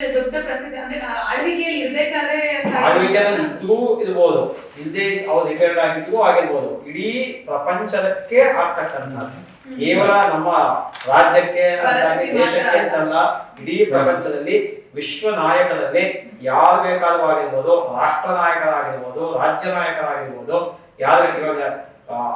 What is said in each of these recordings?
ದೊಡ್ಡ ಪ್ರಸಿದ್ಧ ಅಂದ್ರೆ ಆ ಆಳ್ವಿಕೆಯಲ್ಲಿ ಇರ್ಬೇಕಾದ್ರೆ ಇದ್ರೂ ಇರ್ಬೋದು. ಇಲ್ಲದೆ ಅವ್ರು ರಿಟೈರ್ಡ್ ಆಗಿದ್ರು ಆಗಿರ್ಬೋದು. ಇಡೀ ಪ್ರಪಂಚಕ್ಕೆ ಆಗ್ತಕ್ಕಂಥದ್ದು. ಕೇವಲ ನಮ್ಮ ರಾಜ್ಯಕ್ಕೆ ದೇಶಕ್ಕೆ ಅಂತಲ್ಲ ಇಡೀ ಪ್ರಪಂಚದಲ್ಲಿ ವಿಶ್ವ ನಾಯಕರಲ್ಲಿ ಯಾರು ಬೇಕಾದ್ರೂ ಆಗಿರ್ಬೋದು ರಾಷ್ಟ್ರ ನಾಯಕರಾಗಿರ್ಬೋದು ರಾಜ್ಯ ನಾಯಕರಾಗಿರ್ಬೋದು ಯಾರು ಇವಾಗ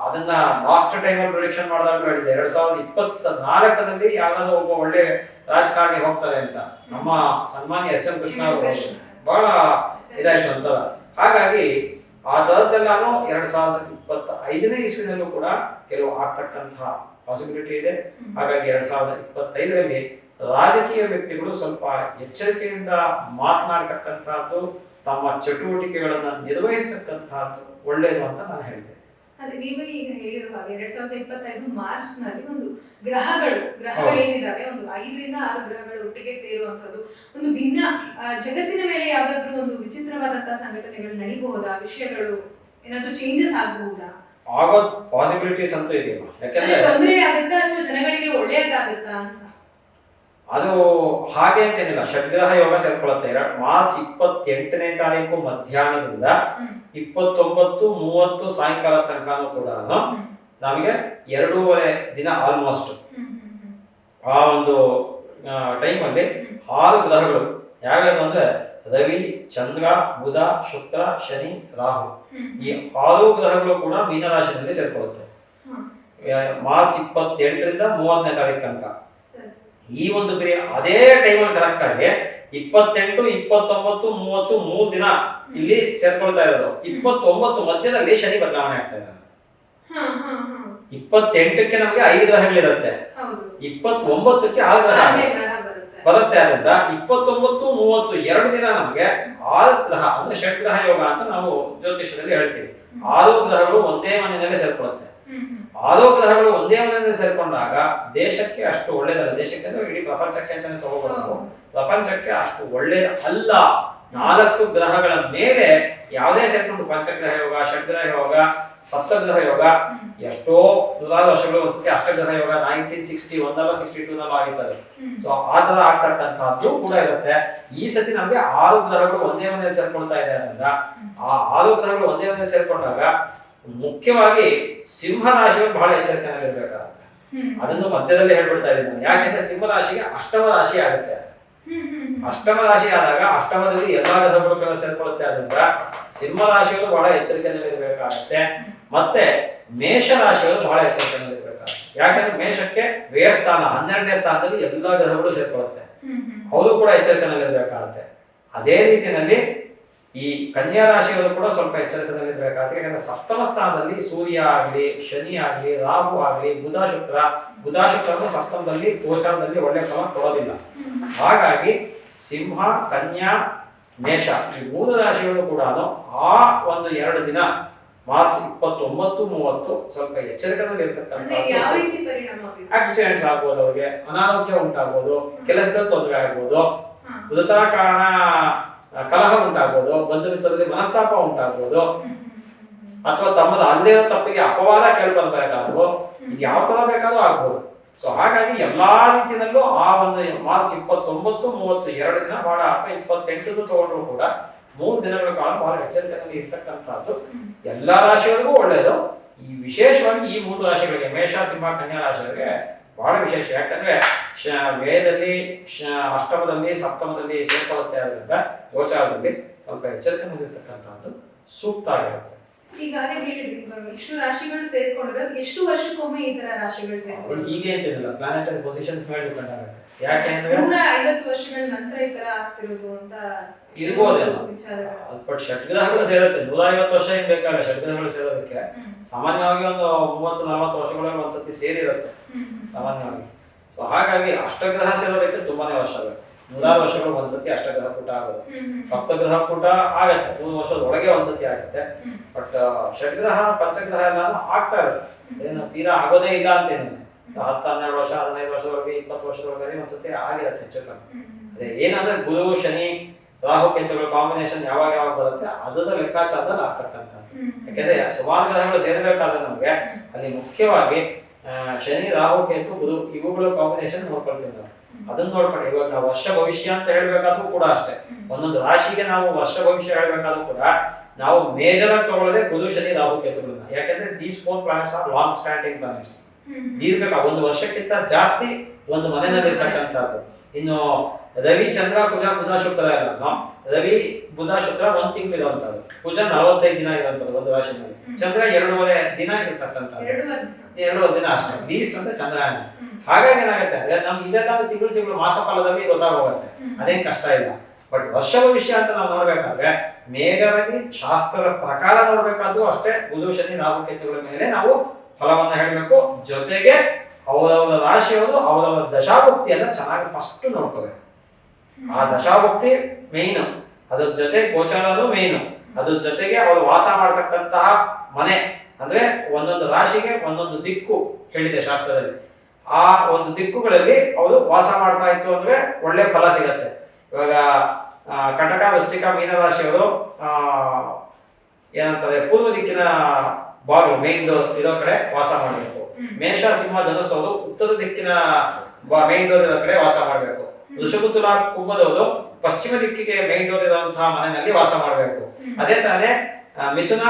ಅದನ್ನ ಲಾಸ್ಟ್ ಟೈಮ್ ಅಲ್ಲಿ ಪ್ರೊಡಿಕ್ಷನ್ ಮಾಡಿದಾಗ ಹೇಳಿದೆ ಎರಡ್ ಸಾವಿರದ ಇಪ್ಪತ್ತ ನಾಲ್ಕರಲ್ಲಿ ಯಾರಾದ್ರೂ ಒಬ್ಬ ಒಳ್ಳೆ ರಾಜಕಾರಣಿ ಹೋಗ್ತಾರೆ ಅಂತ. ನಮ್ಮ ಸನ್ಮಾನ್ಯ ಎಸ್ ಎಂ ಕೃಷ್ಣ ಅವರು ಬಹಳ ಇದಾಯ್ತು ಅಂತ ಹಾಗಾಗಿ ಆ ತರದ್ದೆಲ್ಲಾನು ಎರಡ್ ಸಾವಿರದ ಇಪ್ಪತ್ತ ಐದನೇ ಇಸ್ವಿನಲ್ಲೂ ಕೂಡ ಕೆಲವು ಆಗ್ತಕ್ಕಂತಹ ಪಾಸಿಬಿಲಿಟಿ ಇದೆ. ಹಾಗಾಗಿ ಎರಡ್ ಸಾವಿರದ ಇಪ್ಪತ್ತೈದರಲ್ಲಿ ರಾಜಕೀಯ ವ್ಯಕ್ತಿಗಳು ಸ್ವಲ್ಪ ಎಚ್ಚರಿಕೆಯಿಂದ ಮಾತನಾಡ್ತಕ್ಕಂತಹದ್ದು ತಮ್ಮ ಚಟುವಟಿಕೆಗಳನ್ನ ನಿರ್ವಹಿಸ್ತಕ್ಕಂತಹದ್ದು ಒಳ್ಳೆಯದು ಅಂತ ನಾನು ಹೇಳಿದೆ ಅದೇ ನೀವು ಈಗ ಹೇಳಿರುವ ಹಾಗೆ ಎರಡ್ ಸಾವಿರದ ಇಪ್ಪತ್ತೈದು ಮಾರ್ಚ್ನಲ್ಲಿ ಒಂದು ಗ್ರಹಗಳು ಗ್ರಹಗಳು. ಏನಿದಾವೆ? ಒಂದು ಐದರಿಂದ ಆರು ಗ್ರಹಗಳು ಒಟ್ಟಿಗೆ ಸೇರುವಂತದ್ದು ಒಂದು ಭಿನ್ನ ಜಗತ್ತಿನ ಮೇಲೆ ಯಾವ್ದಾದ್ರು ಒಂದು ವಿಚಿತ್ರವಾದಂತಹ ಸಂಘಟನೆಗಳು ನಡಿಬಹುದಾ? ವಿಷಯಗಳು ಏನಾದ್ರೂ ಚೇಂಜಸ್ ಆಗಬಹುದಾ? ಆಗೋ ಪಾಸಿಬಿಲಿಟೀಸ್ ಅಂತ ಇದೆಯಲ್ಲ ಯಾಕಂದ್ರೆ ತೊಂದರೆ ಆಗುತ್ತಾ ಅಥವಾ ಜನಗಳಿಗೆ ಒಳ್ಳೆಯದಾಗುತ್ತಾ ಅಂತ? ಅದು ಹಾಗೆ ಅಂತೇನಿಲ್ಲ ಷಡ್ಗ್ರಹ ಯೋಗ ಸೇರ್ಕೊಳ್ಳುತ್ತೆ ಎರಡ್ ಮಾರ್ಚ್ ಇಪ್ಪತ್ತೆಂಟನೇ ತಾರೀಕು ಮಧ್ಯಾಹ್ನದಿಂದ. ಇಪ್ಪತ್ತೊಂಬತ್ತು ಮೂವತ್ತು ಸಾಯಂಕಾಲ ತನಕನೂ ಕೂಡ. ನಮಗೆ ಎರಡೂವರೆ ದಿನ ಆಲ್ಮೋಸ್ಟ್. ಆ ಒಂದು ಟೈಮಲ್ಲಿ ಆರು ಗ್ರಹಗಳು ಯಾವ್ಯಾವ ಅಂದ್ರೆ ರವಿ ಚಂದ್ರ ಬುಧ ಶುಕ್ರ ಶನಿ ರಾಹು ಈ ಆರು ಗ್ರಹಗಳು ಕೂಡ ಮೀನರಾಶಿನಲ್ಲಿ ಸೇರ್ಕೊಳ್ಳುತ್ತೆ ಮಾರ್ಚ್ ಇಪ್ಪತ್ತೆಂಟರಿಂದ ಮೂವತ್ತನೇ ತಾರೀಕು ತನಕ. ಈ ಒಂದು ಪೀರಿಯಡ್ ಅದೇ ಟೈಮಲ್ಲಿ ಕರೆಕ್ಟ್ ಆಗಿ ಇಪ್ಪತ್ತೆಂಟು ಇಪ್ಪತ್ತೊಂಬತ್ತು ಮೂವತ್ತು ಮೂರು ದಿನ ಇಲ್ಲಿ ಸೇರ್ಕೊಳ್ತಾ ಇರೋದು. ಇಪ್ಪತ್ತೊಂಬತ್ತು ಮಧ್ಯದಲ್ಲಿ ಶನಿ ಬದಲಾವಣೆ ಆಗ್ತಾ ಇದೆ. ಇಪ್ಪತ್ತೆಂಟಕ್ಕೆ ನಮಗೆ ಐದು ಗ್ರಹಗಳಿರುತ್ತೆ. ಇಪ್ಪತ್ತೊಂಬತ್ತಕ್ಕೆ ಆರು ಗ್ರಹ ಬರುತ್ತೆ. ಆದ್ರಿಂದ ಇಪ್ಪತ್ತೊಂಬತ್ತು ಮೂವತ್ತು ಎರಡು ದಿನ ನಮಗೆ ಆರು ಗ್ರಹ ಅಂದ್ರೆ ಷಡ್ಗ್ರಹ ಯೋಗ ಅಂತ ನಾವು ಜ್ಯೋತಿಷ್ಯದಲ್ಲಿ ಹೇಳ್ತೀವಿ. ಆರು ಗ್ರಹಗಳು ಒಂದೇ ಮನೆಯಲ್ಲಿ ಸೇರ್ಕೊಳ್ಳುತ್ತೆ ಆರು ಗ್ರಹಗಳು ಒಂದೇ ಮನೆಯಲ್ಲಿ ಸೇರ್ಕೊಂಡಾಗ ದೇಶಕ್ಕೆ ಅಷ್ಟು ಒಳ್ಳೇದಲ್ಲ. ದೇಶಕ್ಕೆ ಅಂದ್ರೆ ಇಡೀ ಪ್ರಪಂಚಕ್ಕೆ ಅಂತಾನೆ ತಗೋಬಹುದು ಹೌದು. ಪ್ರಪಂಚಕ್ಕೆ ಅಷ್ಟು ಒಳ್ಳೇದು ಅಲ್ಲ. ನಾಲ್ಕು ಗ್ರಹಗಳ ಮೇಲೆ ಯಾವುದೇ ಸೇರ್ಕೊಂಡು ಪಂಚಗ್ರಹ ಯೋಗ ಷಡ್ಗ್ರಹ ಯೋಗ ಸಪ್ತಗ್ರಹ ಯೋಗ ಎಷ್ಟೋ ನೂರಾರು ವರ್ಷಗಳು ಒಂದ್ಸತಿ ಅಷ್ಟಗ್ರಹ ಯೋಗ ನೈನ್ಟೀನ್ ಸಿಕ್ಸ್ಟಿ ಒಂದಲ್ಲ ಸಿಕ್ಸ್ಟಿ ಟೂ ನಲ್ಲ ಆಗಿದ್ದಾರೆ ಸೊ ಆ ತರ ಆಗ್ತಕ್ಕಂತಹದ್ದು ಕೂಡ ಇರುತ್ತೆ. ಈ ಸತಿ ನಮ್ಗೆ ಆರು ಗ್ರಹಗಳು ಒಂದೇ ಮನೆಯಲ್ಲಿ ಸೇರ್ಕೊಳ್ತಾ ಇದೆ ಅದರಿಂದ ಆ ಆರು ಗ್ರಹಗಳು ಒಂದೇ ಮನೆಯಲ್ಲಿ ಸೇರ್ಕೊಂಡಾಗ ಮುಖ್ಯವಾಗಿ ಸಿಂಹ ರಾಶಿ ಬಹಳ ಎಚ್ಚರಿಕೆಯಾಗಿರ್ಬೇಕಾಗುತ್ತೆ. ಅದನ್ನು ಮಧ್ಯದಲ್ಲಿ ಹೇಳ್ಬಿಡ್ತಾ ಇದ್ದೀನಿ. ಯಾಕೆಂದ್ರೆ ಸಿಂಹ ರಾಶಿಗೆ ಅಷ್ಟಮ ರಾಶಿ ಆಗುತ್ತೆ. ಅಷ್ಟಮ ರಾಶಿ ಆದಾಗ ಅಷ್ಟಮದಲ್ಲಿ ಎಲ್ಲಾ ಗ್ರಹಗಳು ಸೇರ್ಕೊಳ್ಳುತ್ತೆ ಆದ್ರಿಂದ ಸಿಂಹ ರಾಶಿಯವರು ಬಹಳ ಎಚ್ಚರಿಕೆಯಲ್ಲಿರ್ಬೇಕಾಗುತ್ತೆ. ಮತ್ತೆ ಮೇಷ ರಾಶಿಯವರು ಬಹಳ ಎಚ್ಚರಿಕೆಯಲ್ಲಿರ್ಬೇಕಾಗುತ್ತೆ. ಯಾಕಂದ್ರೆ ಮೇಷಕ್ಕೆ ವ್ಯಯಸ್ಥಾನ ಹನ್ನೆರಡನೇ ಸ್ಥಾನದಲ್ಲಿ ಎಲ್ಲಾ ಗ್ರಹಗಳು ಸೇರ್ಕೊಳ್ಳುತ್ತೆ. ಅವರು ಕೂಡ ಎಚ್ಚರಿಕೆಯಲ್ಲಿರ್ಬೇಕಾಗುತ್ತೆ. ಅದೇ ರೀತಿಯಲ್ಲಿ ಈ ಕನ್ಯಾ ರಾಶಿಗಳು ಕೂಡ ಸ್ವಲ್ಪ ಎಚ್ಚರಿಕೆಯಲ್ಲಿರ್ಬೇಕಾಗುತ್ತೆ ಯಾಕಂದ್ರೆ ಸಪ್ತಮ ಸ್ಥಾನದಲ್ಲಿ ಸೂರ್ಯ ಆಗಲಿ ಶನಿ ಆಗಲಿ ರಾಹು ಆಗಲಿ ಬುಧ ಶುಕ್ರ ಬುಧ ಶುಕ್ರನು ಸಪ್ತಮದಲ್ಲಿ ಗೋಚಾರದಲ್ಲಿ ಒಳ್ಳೆ ಫಲ ಕೊಡೋದಿಲ್ಲ ಹಾಗಾಗಿ ಸಿಂಹ ಕನ್ಯಾ ಮೇಷ ಈ ಮೂರು ರಾಶಿಗಳು ಕೂಡ ಆ ಒಂದು ಎರಡು ದಿನ ಮಾರ್ಚ್ ಇಪ್ಪತ್ತೊಂಬತ್ತು ಮೂವತ್ತು ಸ್ವಲ್ಪ ಎಚ್ಚರಿಕೆಯಲ್ಲಿ ಇರ್ತಕ್ಕಂಥ? ಆಕ್ಸಿಡೆಂಟ್ಸ್ ಆಗ್ಬೋದು ಅವ್ರಿಗೆ ಅನಾರೋಗ್ಯ ಉಂಟಾಗ್ಬೋದು ಕೆಲಸದ ತೊಂದರೆ ಆಗ್ಬೋದು. ಮೃತ ಕಾರಣ ಕಲಹ ಉಂಟಾಗ್ಬೋದು ಬಂಧು ಮಿತ್ರರಲ್ಲಿ ಮನಸ್ತಾಪ ಉಂಟಾಗ್ಬೋದು. ಅಥವಾ ತಮ್ಮದ ಅಲ್ಲೇ ತಪ್ಪಿಗೆ ಅಪವಾದ ಇದು ಯಾವ ತರ ಬೇಕಾದ್ರೂ ಆಗ್ಬೋದು. ಸೊ ಹಾಗಾಗಿ ಎಲ್ಲಾ ರೀತಿಯಲ್ಲೂ ಆ ಒಂದು ಮಾರ್ಚ್ ಇಪ್ಪತ್ತೊಂಬತ್ತು ಮೂವತ್ತು ಎರಡು ದಿನ ಬಹಳ ಅಥವಾ ಇಪ್ಪತ್ತೆಂಟು ತಗೊಂಡ್ರು ಕೂಡ ಮೂರು ದಿನಗಳ ಕಾಲ ಬಹಳ ಎಚ್ಚರಿಕೆಯಲ್ಲಿ ಇರ್ತಕ್ಕಂಥದ್ದು. ಎಲ್ಲಾ ರಾಶಿಗಳಿಗೂ ಒಳ್ಳೆಯದು ಈ ವಿಶೇಷವಾಗಿ ಈ ಮೂರು ರಾಶಿಗಳಿಗೆ ಮೇಷ ಸಿಂಹ ಕನ್ಯಾ ರಾಶಿಗಳಿಗೆ ಬಹಳ ವಿಶೇಷ. ಯಾಕಂದ್ರೆ ಶ ವ್ಯಯದಲ್ಲಿ ಶ ಅಷ್ಟಮದಲ್ಲಿ ಸಪ್ತಮದಲ್ಲಿ ಸೇರ್ಕೊಳ್ಳುತ್ತೆ ಆದ್ರಿಂದ ಗೋಚಾರದಲ್ಲಿ ಸ್ವಲ್ಪ ಎಚ್ಚರಿಕೆ ಹೊಂದಿರತಕ್ಕಂಥದ್ದು ಸೂಕ್ತ ಆಗಿರುತ್ತೆ. ಈಗಾಗಲೇ ಹೇಳಿದ್ರಿ ಇವಾಗ ಇಷ್ಟು ರಾಶಿಗಳು ಸೇರ್ಕೊಂಡಿರೋದು ಎಷ್ಟು ವರ್ಷಕ್ಕೊಮ್ಮೆ ಈ ತರ ರಾಶಿಗಳು ಸೇರ್ಕೊಂಡು ಹೀಗೆ ಹೀಗೆ ಅಂತಿರಲಿಲ್ಲ ಪ್ಲಾನೆಟರಿ ಪೊಸಿಷನ್ಸ್ ಮೇಲೆ ಡಿಪೆಂಡ್ ಆಗುತ್ತೆ. ಯಾಕೆಂದ್ರೆ ನೂರ ಐವತ್ತು ವರ್ಷಗಳ ನಂತರ ಈ ತರ ಆಗ್ತಿರೋದು ಅಂತ ಇರ್ಬೋದೇನೋ. ವಿಚಾರ. ಬಟ್ ಷಡ್ಗ್ರಹಗಳು ಸೇರುತ್ತೆ. ನೂರ ಐವತ್ತು ವರ್ಷ ಏನ್ ಬೇಕಾಗ ಷಟ್ಗ್ರಹಗಳು ಸೇರೋದಕ್ಕೆ ಸಾಮಾನ್ಯವಾಗಿ ಒಂದು ಮೂವತ್ತು ನಲವತ್ತು ವರ್ಷಗಳಲ್ಲಿ ಒಂದ್ಸತಿ ಸೇರಿರುತ್ತೆ. ಸಾಮಾನ್ಯವಾಗಿ. ಸೊ ಹಾಗಾಗಿ ಅಷ್ಟಗ್ರಹ ಸೇರೋದಕ್ಕೆ ತುಂಬಾನೇ ವರ್ಷ ಬೇಕು ನೂರಾರು ವರ್ಷಗಳು ಒಂದ್ಸತಿ ಅಷ್ಟಗ್ರಹ ಪುಟ ಆಗೋದು. ಸಪ್ತಗ್ರಹ ಪುಟ ಆಗತ್ತೆ. ಮೂರು ವರ್ಷದ ಒಳಗೆ ಒಂದ್ಸತಿ ಆಗುತ್ತೆ. ಬಟ್ ಷಟ್ಗ್ರಹ ಪಂಚಗ್ರಹ ಎಲ್ಲ ಆಗ್ತಾ ಇರುತ್ತೆ. ಏನು ತೀರಾ ಆಗೋದೇ ಇಲ್ಲ ಅಂತೇನಿಲ್ಲ. ಹತ್ತು ಹನ್ನೆರಡು ವರ್ಷ ಹದಿನೈದು ವರ್ಷದವರೆಗೆ ಇಪ್ಪತ್ತು ವರ್ಷದೊಳಗಡೆ ಒಂದ್ಸತಿ ಆಗಿರತ್ತೆ ಹೆಚ್ಚು ಕಮ್ಮಿ. ಅದೇ ಏನಂದ್ರೆ ಗುರು ಶನಿ ರಾಹು ಕೇತುಗಳ ಕಾಂಬಿನೇಷನ್ ಯಾವಾಗ ಯಾವಾಗ ಬರುತ್ತೆ ಅದರ ಲೆಕ್ಕಾಚಾರದಲ್ಲಿ ಆಗ್ತಕ್ಕಂಥ. ಯಾಕಂದ್ರೆ ಸುಮಾರು ಗ್ರಹಗಳು ಸೇರ್ಬೇಕಾದ್ರೆ ನಮ್ಗೆ ಅಲ್ಲಿ ಮುಖ್ಯವಾಗಿ ಶನಿ ರಾಹು ಕೇತು ಗುರು ಇವುಗಳ ಕಾಂಬಿನೇಷನ್ ನೋಡ್ಕೊಳ್ತೀವಿ ನಾವು. ಅದನ್ನ ನೋಡ್ಕೊಂಡು ಇವಾಗ ನಾವು ವರ್ಷ ಭವಿಷ್ಯ ಅಂತ ಹೇಳ್ಬೇಕಾದ್ರೂ ಕೂಡ ಅಷ್ಟೇ. ಒಂದೊಂದು ರಾಶಿಗೆ ನಾವು ವರ್ಷ ಭವಿಷ್ಯ ಹೇಳ್ಬೇಕಾದ್ರೂ ಕೂಡ ನಾವು ಮೇಜರ್ ಆಗಿ ತಗೊಳ್ಳೋದೇ ಗುರು ಶನಿ ರಾಹು ಕೇತುಗಳನ್ನ ಯಾಕಂದ್ರೆ these four planets are long standing planets ದೀರ್ಘ ಒಂದು ವರ್ಷಕ್ಕಿಂತ ಜಾಸ್ತಿ ಒಂದು ಮನೆಯಲ್ಲಿ ಇರ್ತಕ್ಕಂಥದ್ದು. ಇನ್ನು ರವಿ ಚಂದ್ರ ಕುಜ ಬುಧ ಶುಕ್ರ ಇರಲ್ಲ. ರವಿ ಬುಧ ಶುಕ್ರ ಒಂದ್ ತಿಂಗಳು ಇರುವಂತದ್ದು ಕುಜ ನಲವತ್ತೈದು ದಿನ ಇರುವಂತದ್ದು ಒಂದು ರಾಶಿನಲ್ಲಿ. ಚಂದ್ರ ಎರಡೂವರೆ ದಿನ ಇರ್ತಕ್ಕಂಥದ್ದು. ಎರಡು. ಎರಡೂವರೆ ದಿನ ಅಷ್ಟೇ. ಲೀಸ್ಟ್ ಅಂತ ಚಂದ್ರಯಾನ. ಹಾಗಾಗಿ ಏನಾಗುತ್ತೆ ಅಂದ್ರೆ ನಮ್ಗೆ ಇದೆಲ್ಲ ತಿಂಗಳು ತಿಂಗಳು ಮಾಸ ಫಲದಲ್ಲಿ ಗೊತ್ತಾಗೋಗುತ್ತೆ ಅದೇನ್ ಕಷ್ಟ ಇಲ್ಲ. ಬಟ್ ವರ್ಷ ಭವಿಷ್ಯ ಅಂತ ನಾವು ನೋಡ್ಬೇಕಾದ್ರೆ ಮೇಜರ್ ಆಗಿ ಶಾಸ್ತ್ರದ ಪ್ರಕಾರ ನೋಡ್ಬೇಕಾದ್ರೂ ಅಷ್ಟೇ ಬುಧ ಶನಿ ನಾಲ್ಕು ಕೇತುಗಳ ಮೇಲೆ ನಾವು ಫಲವನ್ನ ಹೇಳಬೇಕು. ಜೊತೆಗೆ ಅವರವರ ರಾಶಿಯವರು ಅವರವರ ದಶಾಭಕ್ತಿಯನ್ನ ಚೆನ್ನಾಗಿ ಫಸ್ಟ್ ನೋಡ್ಕೋಬೇಕು. ಆ ದಶಾಭಕ್ತಿ ಮೇಯ್ನ್ ಅದ್ರ ಜೊತೆ ಗೋಚಾರನು ಮೇಯ್ನ್ ಅದ್ರ ಜೊತೆಗೆ ಅವರು ವಾಸ ಮಾಡತಕ್ಕಂತಹ ಮನೆ. ಅಂದ್ರೆ ಒಂದೊಂದು ರಾಶಿಗೆ ಒಂದೊಂದು ದಿಕ್ಕು ಹೇಳಿದೆ ಶಾಸ್ತ್ರದಲ್ಲಿ. ಆ ಒಂದು ದಿಕ್ಕುಗಳಲ್ಲಿ ಅವರು ವಾಸ ಮಾಡ್ತಾ ಇತ್ತು ಅಂದ್ರೆ ಒಳ್ಳೆ ಫಲ ಸಿಗತ್ತೆ. ಇವಾಗ ಕಟಕ ವೃಶ್ಚಿಕ ಮೀನರಾಶಿಯವರು ಆ ಏನಂತಾರೆ ಪೂರ್ವ ದಿಕ್ಕಿನ ಬಾಗಿಲು ಮೇನ್ ಡೋರ್ ಇರೋ ಕಡೆ ವಾಸ ಮಾಡಬೇಕು ಮೇಷ ಸಿಂಹ ಧನುಸ್ಸು ಅವರು ಉತ್ತರ ದಿಕ್ಕಿನ ಮೈನ್ ಡೋರ್ ಇರೋ ಕಡೆ ವಾಸ ಮಾಡಬೇಕು. ವೃಷಭ ತುಲಾ ಕುಂಭದವರು ಪಶ್ಚಿಮ ದಿಕ್ಕಿಗೆ ಮೈನ್ ಡೋರ್ ಇರುವಂತಹ ಮನೆಯಲ್ಲಿ ವಾಸ ಮಾಡಬೇಕು. ಅದೇ ತಾನೇ ಮಿಥುನ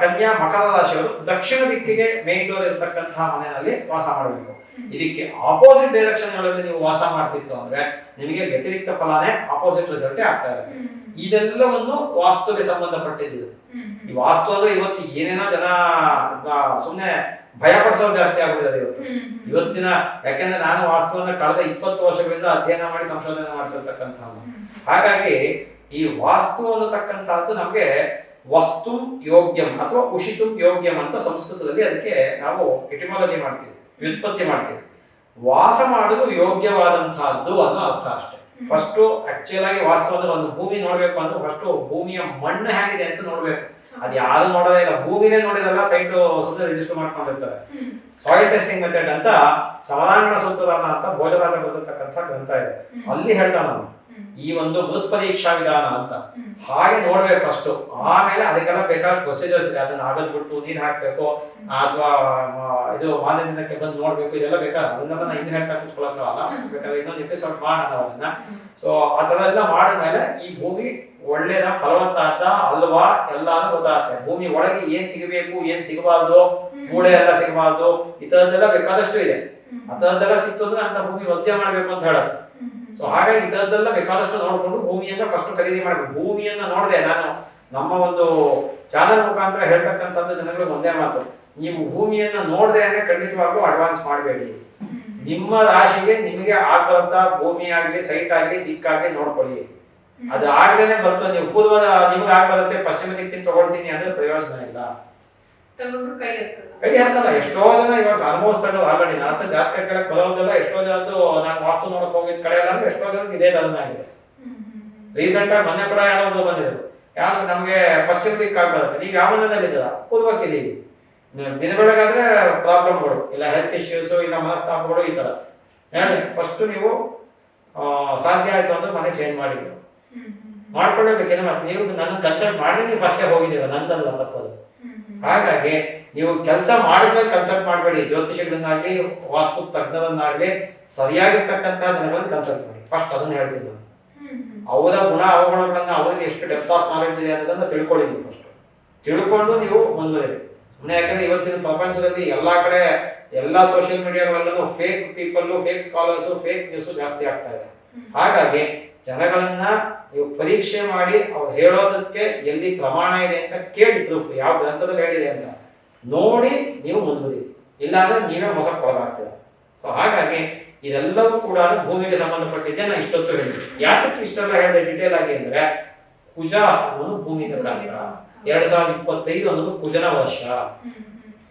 ಕನ್ಯಾ ಮಕರ ರಾಶಿಯವರು ದಕ್ಷಿಣ ದಿಕ್ಕಿಗೆ ಮೈನ್ ಡೋರ್ ಇರತಕ್ಕಂತಹ ಮನೆಯಲ್ಲಿ ವಾಸ ಮಾಡಬೇಕು. ಇದಕ್ಕೆ ಆಪೋಸಿಟ್ ಡೈರೆಕ್ಷನ್ಗಳಲ್ಲಿ ನೀವು ವಾಸ ಮಾಡ್ತಿತ್ತು ಅಂದ್ರೆ ನಿಮಗೆ ವ್ಯತಿರಿಕ್ತ ಫಲಾನೇ ಆಪೋಸಿಟ್ ರಿಸಲ್ಟ್ ಆಗ್ತಾ ಇರುತ್ತೆ ಇದೆಲ್ಲವನ್ನು ವಾಸ್ತುಗೆ ಸಂಬಂಧಪಟ್ಟಿದ್ದು. ಈ ವಾಸ್ತು ಅಂದ್ರೆ ಇವತ್ತು ಏನೇನೋ ಜನ ಸುಮ್ಮನೆ ಸುಮ್ನೆ ಭಯ ಪಡಿಸೋದು ಜಾಸ್ತಿ ಆಗ್ಬಿಟ್ಟಿದೆ ಇವತ್ತು. ಇವತ್ತಿನ ಯಾಕೆಂದ್ರೆ ನಾನು ವಾಸ್ತುವನ್ನ ಕಳೆದ ಇಪ್ಪತ್ತು ವರ್ಷಗಳಿಂದ ಅಧ್ಯಯನ ಮಾಡಿ ಸಂಶೋಧನೆ ಮಾಡ್ತಿರ್ತಕ್ಕಂಥ ಹಾಗಾಗಿ ಈ ವಾಸ್ತು ಅನ್ನತಕ್ಕಂಥದ್ದು ನಮಗೆ ವಸ್ತು ಯೋಗ್ಯಂ ಅಥವಾ ಉಷಿತು ಯೋಗ್ಯಂ ಅಂತ ಸಂಸ್ಕೃತದಲ್ಲಿ ಅದಕ್ಕೆ ನಾವು ಎಟಿಮಾಲಜಿ ಮಾಡ್ತೀವಿ ವ್ಯುತ್ಪತ್ತಿ ಮಾಡ್ತೀವಿ. ವಾಸ ಮಾಡಲು ಯೋಗ್ಯವಾದಂತಹದ್ದು ಅನ್ನೋ ಅರ್ಥ ಅಷ್ಟೇ. ಫಸ್ಟ್ ಆಕ್ಚುಯಲ್ ಆಗಿ ವಾಸ್ತವದಲ್ಲಿ ಒಂದು ಭೂಮಿ ನೋಡ್ಬೇಕು ಅಂದ್ರೆ ಫಸ್ಟ್ ಭೂಮಿಯ ಮಣ್ಣು ಹೇಗಿದೆ ಅಂತ ನೋಡ್ಬೇಕು. ಅದ್ ಯಾರು ನೋಡೋದೇ ಇಲ್ಲ. ಭೂಮಿನೇ ನೋಡಿದಲ್ಲ ಸೈಟ್ ಸುತ್ತ ರಿಜಿಸ್ಟರ್ ಮಾಡ್ಕೊಂಡಿರ್ತಾರೆ. ಸಾಯಿಲ್ ಟೆಸ್ಟಿಂಗ್ ಮೆಥಡ್ ಅಂತ ಸಮಾಧಾನ ಸೂತ್ರಧಾನ ಅಂತ ಭೋಜರಾಜ ಬರ್ತಕ್ಕಂಥ ಗ್ರಂಥ ಇದೆ. ಅಲ್ಲಿ ಹೇಳ್ತಾನ ನಾನು ಈ ಒಂದು ಮೃತ್ ಪರೀಕ್ಷಾ ವಿಧಾನ ಅಂತ. ಹಾಗೆ ನೋಡ್ಬೇಕು ಫಸ್ಟ್ ಆಮೇಲೆ ಅದಕ್ಕೆಲ್ಲ ಬೇಕಾದಷ್ಟು ಪ್ರೊಸೀಜರ್ಸ್ ಇದೆ. ಅದನ್ನ ಆಗದ್ ಬಿಟ್ಟು ನೀರ್ ಹಾಕ್ಬೇಕು ಅಥವಾ ಇದು ದಿನಕ್ಕೆ ಬಂದು ನೋಡ್ಬೇಕು ಇದೆಲ್ಲ ಬೇಕಾದ್ರೆ ಅದನ್ನೆಲ್ಲ ನಾನು ಇನ್ನು ಹೇಳ್ತಾ ಕುತ್ಕೊಳ್ಳೋಕ್ಕಾಗಲ್ಲ ಬೇಕಾದ್ರೆ ಇನ್ನೊಂದು ಎಪಿಸೋಡ್ ಮಾಡೋಣ ಅದನ್ನ. ಸೊ ಆ ತರ ಎಲ್ಲ ಮಾಡಿದ್ಮೇಲೆ ಈ ಭೂಮಿ ಒಳ್ಳೇದ ಫಲವತ್ತಾದ ಅಲ್ವಾ ಎಲ್ಲಾನು ಗೊತ್ತಾಗುತ್ತೆ. ಭೂಮಿ ಒಳಗೆ ಏನ್ ಸಿಗಬೇಕು ಏನ್ ಸಿಗಬಾರ್ದು ಮೂಳೆ ಎಲ್ಲ ಸಿಗಬಾರ್ದು ಈ ತರದ್ದೆಲ್ಲ ಬೇಕಾದಷ್ಟು ಇದೆ. ಆ ತರದ್ದೆಲ್ಲ ಸಿಕ್ತು ಅಂದ್ರೆ ಅಂತ ಭೂಮಿ ಒತ್ತೆ ಮಾಡ್ಬೇಕು ಅಂತ ಹೇಳುತ್ತೆ. ಸೊ ಹಾಗಾಗಿ ಇದರದ್ದೆಲ್ಲ ಬೇಕಾದಷ್ಟು ನೋಡಿಕೊಂಡು ಭೂಮಿಯನ್ನ ಫಸ್ಟ್ ಖರೀದಿ ಮಾಡಬೇಕು. ಭೂಮಿಯನ್ನ ನೋಡಿದೆ ನಾನು ನಮ್ಮ ಒಂದು ಚಾನಲ್ ಮುಖಾಂತರ ಹೇಳ್ತಕ್ಕಂಥದ್ದು ಜನಗಳಿಗೆ ಒಂದೇ ಮಾತು. ನೀವು ಭೂಮಿಯನ್ನ ನೋಡದೆ ಅಂದ್ರೆ ಖಂಡಿತವಾಗ್ಲೂ ಅಡ್ವಾನ್ಸ್ ಮಾಡಬೇಡಿ. ನಿಮ್ಮ ರಾಶಿಗೆ ನಿಮಗೆ ಆಗ್ಬಂತ ಭೂಮಿ ಆಗ್ಲಿ ಸೈಟ್ ಆಗ್ಲಿ ದಿಕ್ಕಾಗ್ಲಿ ನೋಡ್ಕೊಳ್ಳಿ. ಅದು ಆಗ್ದೇನೆ ಬಂತು ನೀವು ಪೂರ್ವ ನಿಮ್ಗೆ ಆಗ್ಬರುತ್ತೆ, ಪಶ್ಚಿಮ ದಿಕ್ಕಿನ ತಗೊಳ್ತೀನಿ ಅಂದ್ರೆ ಪ್ರಯೋಜನ ಇಲ್ಲ. ಕೈ ಹಾಕಲ್ಲ ಎಷ್ಟೋ ಜನ ಇವಾಗ ಅನುಭವಿಸ್ತಾ ಇರೋದು ಆಲ್ರೆಡಿ ನಾನು ಜಾತ್ರೆ ಕಡೆ ಕೇಳಕ್ ಬರೋದೆಲ್ಲ ಎಷ್ಟೋ ಜನದ್ದು ನಾನು ವಾಸ್ತು ನೋಡಕ್ ಹೋಗಿದ್ ಕಡೆ ಎಲ್ಲ ಅಂದ್ರೆ ಎಷ್ಟೋ ಜನಕ್ಕೆ ಇದೇ ತರನ ಆಗಿದೆ. ರೀಸೆಂಟ್ ಆಗಿ ಮೊನ್ನೆ ಕೂಡ ಯಾರೋ ಒಬ್ಬ ಬಂದಿದ್ರು. ಯಾರು ನಮಗೆ ಪಶ್ಚಿಮ ದಿಕ್ಕಾಗಿ ಬರುತ್ತೆ. ನೀವು ಯಾವ ಮನೆಯಲ್ಲಿ ಇದ್ದೀರಾ? ಪೂರ್ವಕ್ಕಿದ್ದೀವಿ ನೀವು ದಿನ ಬೆಳಗಾದ್ರೆ ಪ್ರಾಬ್ಲಮ್ಗಳು ಇಲ್ಲ ಹೆಲ್ತ್ ಇಶ್ಯೂಸ್ ಇಲ್ಲ ಮನಸ್ತಾಪಗಳು ಈ ತರ. ಹೇಳಿ ಫಸ್ಟ್ ನೀವು ಸಾಧ್ಯ ಆಯ್ತು ಅಂದ್ರೆ ಮನೆ ಚೇಂಜ್ ಮಾಡಿದ್ರು ನೀವು ಮಾಡ್ಕೊಳ್ಳೇಬೇಕೇನು ಮತ್ತೆ. ನೀವು ನನ್ನ ಕನ್ಸಲ್ಟ್ ಮಾಡಿ ನೀವು ಫಸ್ಟೇ ಹೋಗಿದ್ದೀರ? ನಂದಲ್ಲ ತಪ್ಪದು. ಹಾಗಾಗಿ ನೀವು ಕೆಲಸ ಮಾಡಿದ್ಮೇಲೆ ಕನ್ಸಲ್ಟ್ ಮಾಡಬೇಡಿ. ಜ್ಯೋತಿಷಗಳನ್ನಾಗ್ಲಿ ವಾಸ್ತು ತಜ್ಞರನ್ನಾಗ್ಲಿ ಸರಿಯಾಗಿರ್ತಕ್ಕಂತಹ ಜನಗಳನ್ನ ಕನ್ಸಲ್ಟ್ ಮಾಡಿ. ಫಸ್ಟ್ ಅದನ್ನ ಹೇಳ್ತೀನಿ ನಾನು. ಅವರ ಗುಣ ಅವಗುಣಗಳನ್ನ ಅವರಿಗೆ ಎಷ್ಟು ಡೆಪ್ತ್ ಆಫ್ ನಾಲೆಡ್ಜ್ ಇದೆ ಅನ್ನೋದನ್ನ ತಿಳ್ಕೊಳ್ಳಿ ನೀವು ಫಸ್ಟ್ ತಿಳ್ಕೊಂಡು ನೀವು ಮುಂದುವರಿ ಸುಮ್ಮನೆ ಯಾಕಂದ್ರೆ ಇವತ್ತಿನ ಪ್ರಪಂಚದಲ್ಲಿ ಎಲ್ಲಾ ಕಡೆ ಎಲ್ಲಾ social ಮೀಡಿಯಾಗಳಲ್ಲೂ fake people fake scholars fake news ಜಾಸ್ತಿ ಆಗ್ತಾ ಇದೆ. ಹಾಗಾಗಿ ಜನಗಳನ್ನ ನೀವು ಪರೀಕ್ಷೆ ಮಾಡಿ ಅವ್ರು ಹೇಳೋದಕ್ಕೆ ಎಲ್ಲಿ ಪ್ರಮಾಣ ಇದೆ ಅಂತ ಕೇಳಿ ಪ್ರೂಫ್ ಯಾವ ಗ್ರಂಥದಲ್ಲಿ ಹೇಳಿದೆ ಅಂತ ನೋಡಿ ನೀವು ಮುಂದುವರಿ ಇಲ್ಲಾಂದ್ರೆ ನೀವೇ ಮೋಸಕ್ಕೆ ಒಳಗಾಗ್ತದೆ ಸೊ ಹಾಗಾಗಿ ಇದೆಲ್ಲವೂ ಕೂಡ ಭೂಮಿಗೆ ಸಂಬಂಧಪಟ್ಟಿದ್ದೆ ನಾನು ಇಷ್ಟೊತ್ತು ಹೇಳಿದೆ ಯಾತಕ್ಕೆ ಇಷ್ಟೆಲ್ಲ ಹೇಳಿದೆ ಡಿಟೇಲ್ ಆಗಿ ಅಂದ್ರೆ ಕುಜ ಅನ್ನೋದು ಭೂಮಿಗೆ ಎರಡ್ ಸಾವಿರದ ಇಪ್ಪತ್ತೈದು ಅನ್ನೋದು ಕುಜನ ವರ್ಷ.